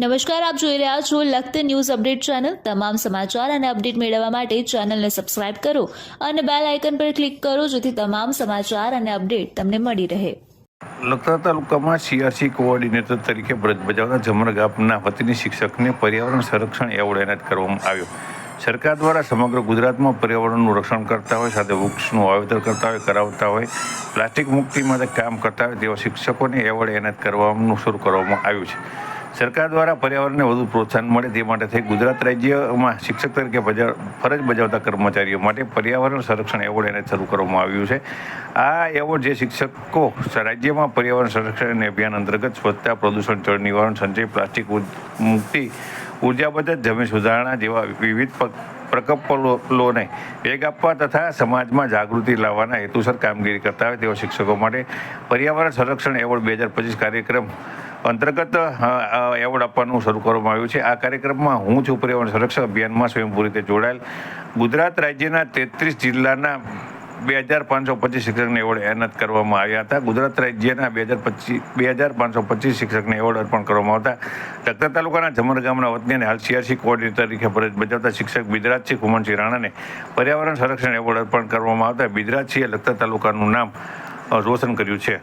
નમસ્કાર, આપ જોઈ રહ્યા છો લખત ન્યૂઝ અપડેટ ચેનલ. તમામ સમાચાર અને અપડેટ મેળવવા માટે ચેનલને સબસ્ક્રાઇબ કરો અને બેલ આઇકન પર ક્લિક કરો જેથી તમામ સમાચાર અને અપડેટ તમને મળી રહે. લખતર તાલુકામાં સીઆરસી કોઓર્ડિનેટર તરીકે ફરજ બજાવતા જમર ગામના વતની શિક્ષકને પર્યાવરણ સંરક્ષણ એવોર્ડ એનાયત કરવામાં આવ્યો. સરકાર દ્વારા સમગ્ર ગુજરાતમાં પર્યાવરણનું રક્ષણ કરતા હોય, સાથે વૃક્ષનું વાવેતર કરતા હોય, કરાવતા હોય, પ્લાસ્ટિક મુક્તિ માટે કામ કરતા હોય તેવા શિક્ષકોને એવોર્ડ એનાયત કરવાનું શરૂ કરવામાં આવ્યું છે. સરકાર દ્વારા પર્યાવરણને વધુ પ્રોત્સાહન મળે તે માટે થઈ ગુજરાત રાજ્યમાં શિક્ષક તરીકે ફરજ બજાવતા કર્મચારીઓ માટે પર્યાવરણ સંરક્ષણ એવોર્ડ એને શરૂ કરવામાં આવ્યું છે. આ એવોર્ડ જે શિક્ષકો રાજ્યમાં પર્યાવરણ સંરક્ષણ અભિયાન અંતર્ગત સ્વચ્છતા, પ્રદૂષણ, જળ નિવારણ, સંચય, પ્લાસ્ટિક મુક્તિ, ઊર્જા બચત, જમીન સુધારણા જેવા વિવિધ પ્રકલ્પોને વેગ આપવા તથા સમાજમાં જાગૃતિ લાવવાના હેતુસર કામગીરી કરતા હોય તેવા શિક્ષકો માટે પર્યાવરણ સંરક્ષણ એવોર્ડ બે હજાર પચીસ કાર્યક્રમ અંતર્ગત એવોર્ડ આપવાનું શરૂ કરવામાં આવ્યું છે. આ કાર્યક્રમમાં હું છું પર્યાવરણ સંરક્ષણ અભિયાનમાં સ્વયંભૂ રીતે જોડાયેલ. ગુજરાત રાજ્યના તેત્રીસ જિલ્લાના બે હજાર પાંચસો પચીસ શિક્ષકને એવોર્ડ એનાયત કરવામાં આવ્યા હતા. ગુજરાત રાજ્યના બે હજાર પચીસ બે હજાર પાંચસો પચીસ શિક્ષકને એવોર્ડ અર્પણ કરવામાં આવતા. લખતર તાલુકાના જમર ગામના વતની અને હાલ સીઆરસી કોઓર્ડિનેટર તરીકે ફરજ બજાવતા શિક્ષક બિદરાજસિંહ કુમનસિંહ રાણાને પર્યાવરણ સંરક્ષણ એવોર્ડ અર્પણ કરવામાં આવતા. બિદરાજસિંહે લખતર તાલુકાનું નામ રોશન કર્યું છે.